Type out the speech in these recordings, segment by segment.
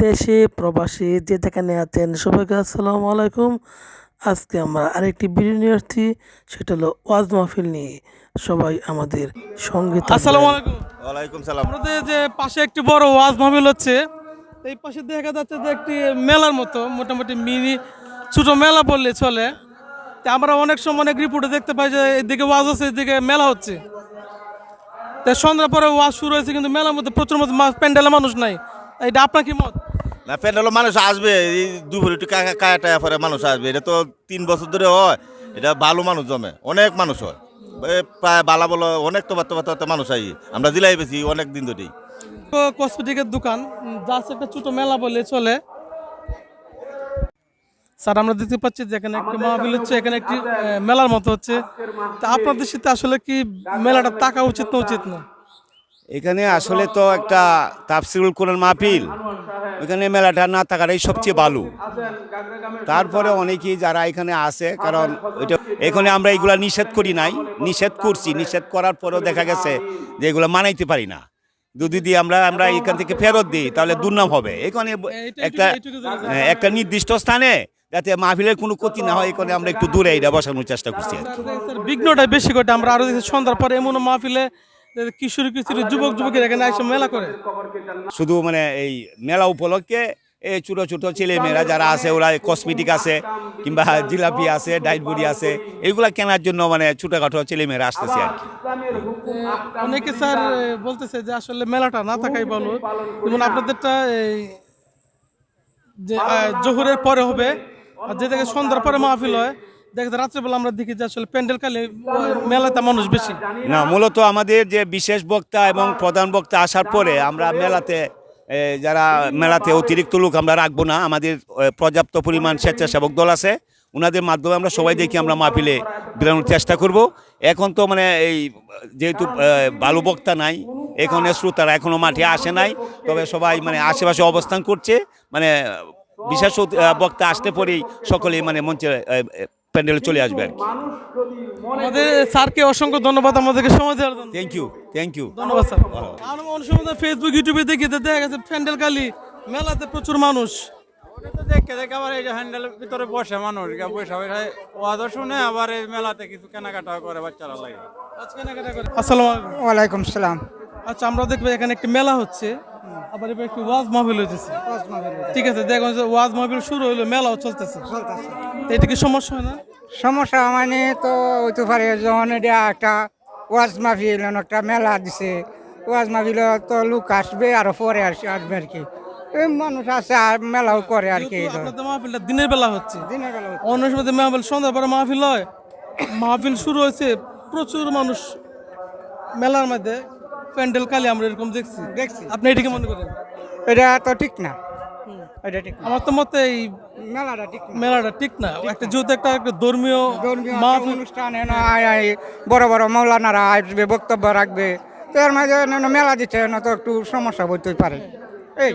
দেশে প্রবাসী যে যেখানে আছেন সবাইকে আসসালামু আলাইকুম। আজকে আমরা আরেকটি ভিডিও নিয়ে আসছি সেটা হলো ওয়াজ মাহফিল নিয়ে। সবাই আমাদের সঙ্গে আসসালামু আলাইকুম। ওয়ালাইকুম সালাম। আমাদের যে পাশে একটি বড় ওয়াজ মাহফিল হচ্ছে এই পাশে দেখা যাচ্ছে যে একটি মেলার মতো মোটামুটি মিনি ছোট মেলা বললে চলে। তা আমরা অনেক সময় অনেক রিপোর্টে দেখতে পাই যে এদিকে ওয়াজ হচ্ছে এদিকে মেলা হচ্ছে। তা সন্ধ্যার পরে ওয়াজ শুরু হয়েছে কিন্তু মেলার মধ্যে প্রচুর মতো মা- প্যান্ডেলে মানুষ নাই। এটা আপনার কি মত? না প্যান্ডেলও মানুষ আসবে এই দুপুরে একটু কাকা কায়া টায়া পরে মানুষ আসবে এটা তো তিন বছর ধরে হয় এটা ভালো মানুষ জমে অনেক মানুষ হয় প্রায় বালা বলো অনেক তো বার্তা বার্তা মানুষ আই আমরা জেলায় বেশি অনেক দিন ধরেই। কসমেটিকের দোকান জাস্ট একটা ছোট মেলা বললে চলে। স্যার আমরা দেখতে পাচ্ছি যে এখানে একটি মাহফিল হচ্ছে এখানে একটি মেলার মতো হচ্ছে। তা আপনাদের সাথে আসলে কি মেলাটা টাকা উচিত না উচিত না? এখানে আসলে তো একটা তাফসিরুল কোরআন মাহফিল। এখানে মেলাটা না থাকাটাই সবচেয়ে ভালো। তারপরে অনেকেই যারা এখানে আসে কারণ ওইটা এখানে আমরা এগুলা নিষেধ করি নাই নিষেধ করছি। নিষেধ করার পরেও দেখা গেছে যে এগুলো মানাইতে পারি না। যদি দিয়ে আমরা আমরা এখান থেকে ফেরত দিই তাহলে দুর্নাম হবে। এখানে একটা এইটুকু জানা হ্যাঁ, একটা নির্দিষ্ট স্থানে যাতে মাহফিলের কোনো ক্ষতি না হয় এখানে আমরা একটু দূরে এটা বসানোর চেষ্টা করছি বিঘ্নটা বেশি ঘটে। আমরা আরও দেখছি সন্ধ্যার পরে এমন মাহফিলে কিশোর কিশোর যুবক যুবকের এখানে এসে মেলা করে। শুধু মানে এই মেলা উপলক্ষে এই ছোট ছোট ছেলে মেয়েরা যারা আছে ওরা কসমেটিক আছে কিংবা জিলাপি আছে ডাইটবুড়ি আছে এইগুলা কেনার জন্য মানে ছোটখাটো ছেলে মেয়েরা আসতেছে আর কি। অনেকে স্যার বলতেছে যে আসলে মেলাটা না থাকাই ভালো। যেমন আপনাদেরটা এই যে জোহরের পরে হবে আর যে থেকে সন্ধ্যার পরে মাহফিল হয় মেলাতে মানুষ বেশি। না, মূলত আমাদের যে বিশেষ বক্তা এবং প্রধান বক্তা আসার পরে আমরা মেলাতে যারা মেলাতে অতিরিক্ত লোক আমরা রাখব না, আমাদের পর্যাপ্ত পরিমাণ স্বেচ্ছাসেবক দল আছে ওনাদের মাধ্যমে আমরা সবাই দেখি আমরা মাহফিলে বেরোনোর চেষ্টা করব। এখন তো মানে এই যেহেতু ভালো বক্তা নাই, এখানে শ্রোতারা এখনও মাঠে আসে নাই, তবে সবাই মানে আশেপাশে অবস্থান করছে মানে বিশেষ বক্তা আসতে পরেই সকলেই মানে মঞ্চে প্যান্ডেলে চলে আসবে আর কি। আমাদের স্যারকে অসংখ্য ধন্যবাদ আমাদেরকে সময় দেওয়ার জন্য। থ্যাংক ইউ থ্যাংক ইউ ধন্যবাদ স্যার। আমরা অনেক সময় ফেসবুক ইউটিউবে দেখি যে দেখা গেছে প্যান্ডেল কালি মেলাতে প্রচুর মানুষ। তো দেখে দেখে আবার এই যে হ্যান্ডেলের ভিতরে বসে মানুষ বসে বসে ওয়াজও শুনে আবার এই মেলাতে কিছু কেনাকাটা করে বাচ্চারা লাগে। আজকে কেনাকাটা করে। আসসালামু আলাইকুম। ওয়ালাইকুম সালাম। আচ্ছা আমরা দেখব এখানে একটি মেলা হচ্ছে। আবার এবার একটি ওয়াজ মাহফিল হইতেছে। ঠিক আছে দেখুন ওয়াজ মাহফিল শুরু হইল মেলাও চলতেছে। এটা কি সমস্যা হয় না? সমস্যা মানে তো হইতে পারে যখন এটা একটা ওয়াজ মাহফিল একটা মেলা দিছে ওয়াজ মাহফিল তো লোক আসবে আর পরে আসবে আসবে আর কি। এই মানুষ আছে আর মেলাও করে আর কি মাহফিলটা দিনের বেলা হচ্ছে। দিনের বেলা। অন্য সময় মাহফিল সন্ধ্যার পরে মাহফিল হয়। মাহফিল শুরু হয়েছে প্রচুর মানুষ মেলার মধ্যে প্যান্ডেল কালি আমরা এরকম দেখছি। দেখছি। আপনি এটিকে মনে করেন? এটা তো ঠিক না। এটা ঠিক আমার তো মতে এই মেলাটা ঠিক মেলাটা ঠিক না। একটা যেহেতু একটা একটা ধর্মীয় অনুষ্ঠান এনে আয় আয় বড় বড় মৌলানারা আসবে বক্তব্য রাখবে। তো এর মাঝে এনে মেলা দিচ্ছে না তো একটু সমস্যা হইতেই পারে। এই।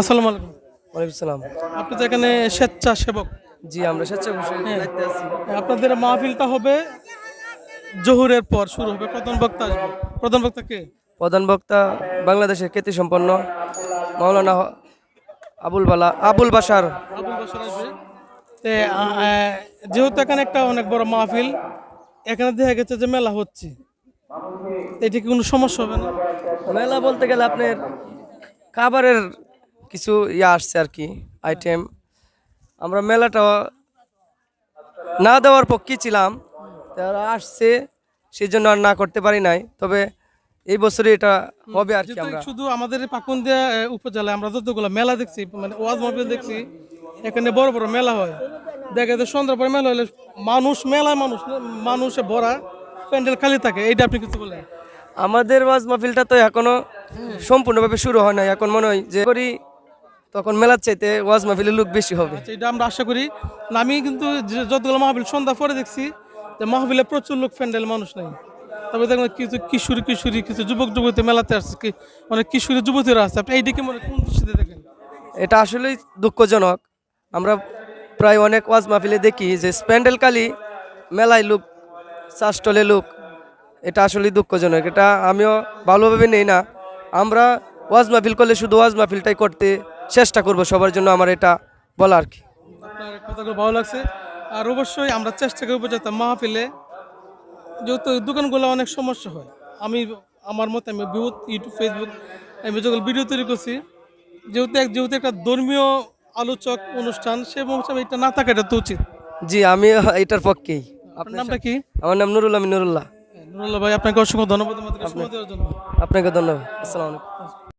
আসসালামু আলাইকুম। ওয়ালাইকুম সালাম। আপনি তো এখানে স্বেচ্ছাসেবক। জি আমরা স্বেচ্ছাসেবক আপনাদের মাহফিলটা হবে জহুরের পর শুরু হবে। প্রধান বক্তা আসবে। প্রধান বক্তা কে? প্রধান বক্তা বাংলাদেশের খ্যাতি সম্পন্ন মাওলানা আবুল বালা আবুল বাসার যেহেতু এখানে একটা অনেক বড় মাহফিল এখানে দেখা গেছে যে মেলা হচ্ছে। এটা কি কোনো সমস্যা হবে না? মেলা বলতে গেলে আপনার খাবারের কিছু ইয়ে আসছে আর কি আইটেম আমরা মেলাটা না দেওয়ার পক্ষে ছিলাম তারা আসছে সেই জন্য আর না করতে পারি নাই। তবে এই বছরে এটা হবে আর কি আমরা। শুধু আমাদের পাকুন্দিয়া উপজেলায় আমরা যতগুলো মেলা দেখছি মানে ওয়াজ মাহফিল দেখছি এখানে বড় বড় মেলা হয়। দেখা যায় সন্ধ্যার পরে মেলা হলে মানুষ মেলায় মানুষ মানুষে ভরা প্যান্ডেল খালি থাকে। এইটা আপনি কিছু বলেন? আমাদের ওয়াজ মাহফিলটা তো এখনও সম্পূর্ণভাবে শুরু হয় না এখন মনে হয় যে করি তখন মেলার চাইতে ওয়াজ মাহফিলের লোক বেশি হবে। আচ্ছা, এটা আমরা আশা করি। আমি কিন্তু যতগুলো মাহফিল সন্ধ্যা পরে দেখছি যে মাহফিলে প্রচুর লোক প্যান্ডেল মানুষ নেই। তবে দেখবেন কিছু কিশোরী কিশোরী কিছু যুবক যুবতী মেলাতে আসছে কি অনেক কিশোরী যুবতীরা আসছে। আপনি এইদিকে মনে কোন দৃষ্টিতে দেখেন? এটা আসলেই দুঃখজনক। আমরা প্রায় অনেক ওয়াজ মাহফিলে দেখি যে স্প্যান্ডেল কালি মেলায় লোক চাষটলে লোক এটা আসলেই দুঃখজনক। এটা আমিও ভালোভাবে নেই না। আমরা ওয়াজ মাহফিল করলে শুধু ওয়াজ মাহফিলটাই করতে চেষ্টা করব সবার জন্য আমার এটা বলা আর কি। আপনার কথাগুলো ভালো লাগছে। আর অবশ্যই আমরা চেষ্টা করব যাতে মাহফিলে যেহেতু দোকানগুলো অনেক সমস্যা হয় আমি আমার মতে আমি বহুত ইউটিউব ফেসবুক আমি যখন ভিডিও তৈরি করছি যেহেতু এক যেহেতু একটা ধর্মীয় আলোচক অনুষ্ঠান সে হিসাবে এটা না থাকাটা তো উচিত। জি আমি এটার পক্ষেই। আপনার নামটা কি? আমার নাম নুরুল আমি নুরুল্লাহ। নুরুল্লাহ ভাই আপনাকে অসংখ্য ধন্যবাদ আমাদেরকে সময় দেওয়ার জন্য। আপনাকে ধন্যবাদ। আসসালামু আলাইকুম।